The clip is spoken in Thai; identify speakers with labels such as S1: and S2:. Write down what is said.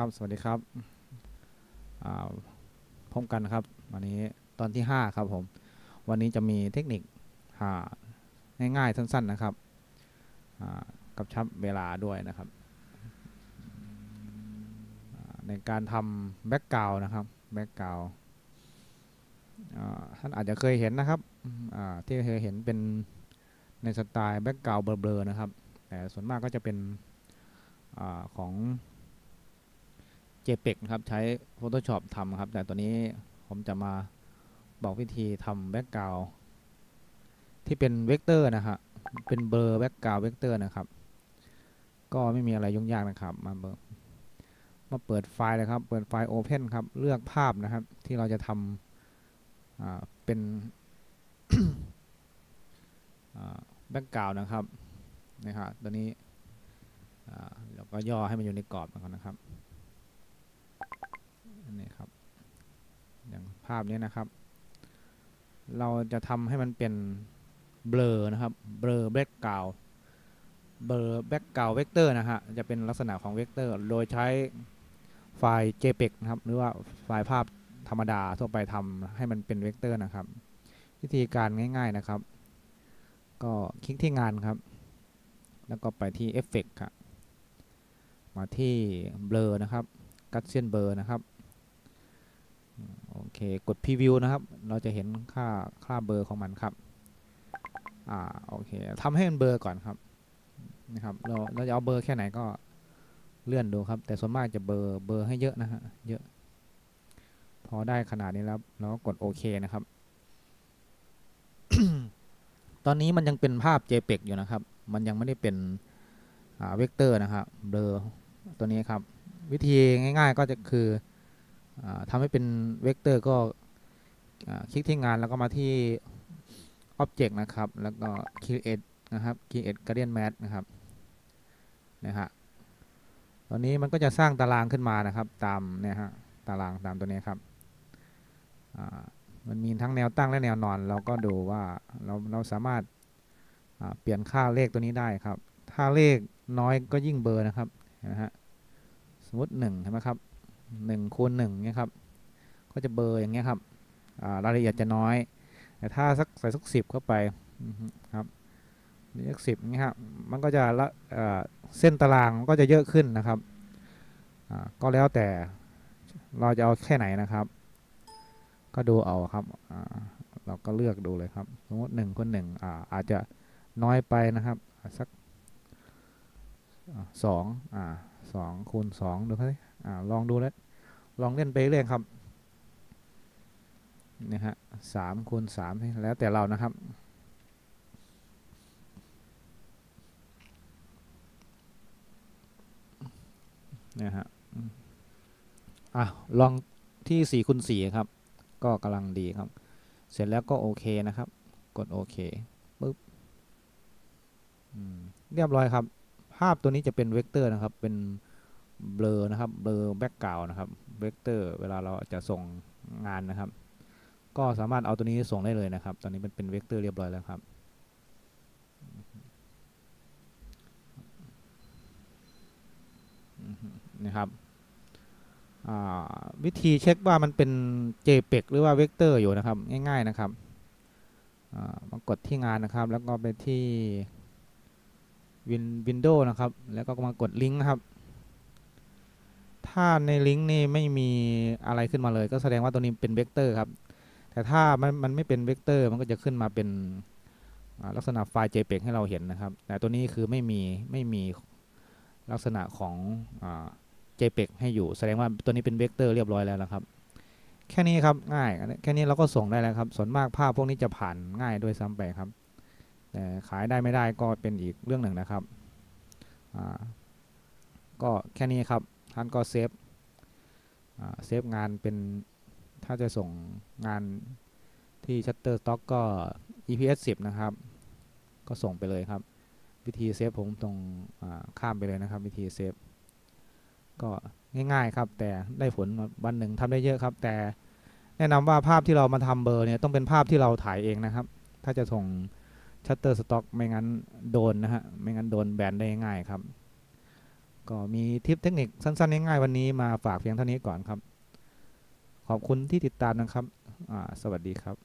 S1: ครับ สวัสดีครับอ่าพบกันนะครับ วันนี้ตอนที่ 5 ครับผม วันนี้จะมีเทคนิคอ่าง่ายๆสั้น ๆนะครับกับชับเวลาด้วยนะครับ ในการทำแบ็กกราวนะครับแบ็กกราวท่านอาจจะเคยเห็นนะครับที่เคยเห็นเป็นในสไตล์แบ็กกราวเบลอๆนะครับ แต่ส่วนมากก็จะเป็นอของ JPEG นะครับใช้ Photoshop ทำครับ แต่ตัวนี้ผมจะมาบอกวิธีทำแบ็กกราวที่เป็นเวกเตอร์นะฮะเป็นเบอร์แบ็กกราวเวกเตอร์นะครับ ก็ไม่มีอะไรยุ่งยากนะครับ มาเบอร์มาเปิดไฟล์เลยครับ เปิดไฟล์ Open ครับ เลือกภาพนะครับ ที่เราจะทำอ่าเป็นแบ็กกราวนะครับนะครับตัวนี้เราก็ย่อให้มันอยู่ในกรอบก่อนนะครับ นนี้ครับ อย่างภาพนี้นะครับ เราจะทำให้มันเป็นเบลอนะครับ เบลอแบ็กกราวเบลอแบ็กกราวเวกเตอร์นะฮะ จะเป็นลักษณะของเวกเตอร์ โดยใช้ไฟล์ JPEG นะครับ หรือว่าไฟล์ภาพธรรมดาทั่วไปทำให้มันเป็นเวกเตอร์นะครับ วิธีการง่าย ๆนะครับ ก็คลิกที่งานครับ แล้วก็ไปที่เอฟเฟกต์ครับมาที่เบลอนะครับกัดเซียนเบลอนะครับ เคกดพรีวิวนะครับ เราจะเห็นค่าค่าเบอร์ของมันครับอ่าโอเคทำให้มันเบอร์ก่อนครับนะครับเราเราจะเอาเบอร์แค่ไหนก็เลื่อนดูครับ แต่ส่วนมากจะเบอร์เบอร์ให้เยอะนะฮะเยอะ พอได้ขนาดนี้แล้วเราก็กดโอเคนะครับ ตอนนี้มันยังเป็นภาพ JPEG อยู่นะครับ มันยังไม่ได้เป็นเวกเตอร์นะครับเบลอตัวนี้ครับ วิธีง่าย ๆ ก็จะคือ ทำให้เป็นเวกเตอร์ก็คลิกที่งานแล้วก็มาที่ Object นะครับ แล้วก็ Create นะครับ Create Guardian Mask นะครับนะฮะตอนนี้มันก็จะสร้างตารางขึ้นมานะครับ ตามเนี่ยฮะตารางตามตัวนี้ครับมันมีทั้งแนวตั้งและแนวนอน เราก็ดูว่าเราเราสามารถเปลี่ยนค่าเลขตัวนี้ได้ครับ ถ้าเลขน้อยก็ยิ่งเบอร์นะครับนะฮะสมมติหนึ่งใช่ไหมครับ หนึ่งคูณหนึ่งเนี่ยครับก็จะเบอร์อย่างเงี้ยครับรายละเอียดจะน้อย แต่ถ้าสักใส่สักสิบเข้าไปครับเลขสิบนี่ครับมันก็จะละเส้นตารางก็จะเยอะขึ้นนะครับก็แล้วแต่เราจะเอาแค่ไหนนะครับ ก็ดูเอาครับเราก็เลือกดูเลยครับสมมติหนึ่งคนหนึ่งอาจจะน้อยไปนะครับสักสองอ่าสองคูณสองดูครับ อลองดูแล้วลองเล่นไปเรื่อยครับนี่ฮะสามคูณสามแล้วแต่เรานะครับเนี่ยฮะอะลองที่สี่คูณสี่ครับ ก็กำลังดีครับ เสร็จแล้วก็โอเคนะครับ กดโอเคปุ๊บเรียบร้อยครับ ภาพตัวนี้จะเป็นเวกเตอร์นะครับ เป็น เบลอนะครับเบลอแบ็กกราวนะครับเวกเตอร์เวลาเราจะส่งงานนะครับ ก็สามารถเอาตัวนี้ส่งได้เลยนะครับ ตอนนี้มันเป็นเวกเตอร์เรียบร้อยแล้วครับนะครับวิธีเช็คว่ามันเป็น JPEG หรือว่าเวกเตอร์อยู่นะครับ ง่าย ๆนะครับมากดที่งานนะครับ แล้วก็ไปที่วินวินโดว์นะครับ แล้วก็มากดลิงก์นะครับ ถ้าในลิงก์นี่ไม่มีอะไรขึ้นมาเลย ก็แสดงว่าตัวนี้เป็นเวกเตอร์ครับ แต่ถ้ามันมันไม่เป็นเวกเตอร์มันก็จะขึ้นมาเป็นลักษณะไฟล์ JPEG ให้เราเห็นนะครับ แต่ตัวนี้คือไม่มีไม่มีลักษณะของ JPEG ให้อยู่ แสดงว่าตัวนี้เป็นเวกเตอร์เรียบร้อยแล้วนะครับ แค่นี้ครับง่าย แค่นี้เราก็ส่งได้แล้วครับ ส่วนมากภาพพวกนี้จะผ่านง่ายด้วยซ้ำไปครับ แต่ขายได้ไม่ได้ก็เป็นอีกเรื่องหนึ่งนะครับ ก็แค่นี้ครับ ท่านก็เซฟเซฟงานเป็นถ้าจะส่งงานที่ Shutterstock ก็ EPS 10 นะครับ ก็ส่งไปเลยครับ วิธีเซฟผมตรงข้ามไปเลยนะครับ วิธีเซฟก็ง่ายๆครับ แต่ได้ผลวันหนึ่งทำได้เยอะครับ แต่แนะนำว่าภาพที่เรามาทำเบอร์เนี่ยต้องเป็นภาพที่เราถ่ายเองนะครับ ถ้าจะส่งชัตเตอร์สต็อกไม่งั้นโดนนะฮะ ไม่งั้นโดนแบนได้ง่ายครับ ก็มีทิปเทคนิคสั้นๆง่ายๆวันนี้มาฝากเพียงเท่านี้ก่อนครับ ขอบคุณที่ติดตามนะครับ สวัสดีครับ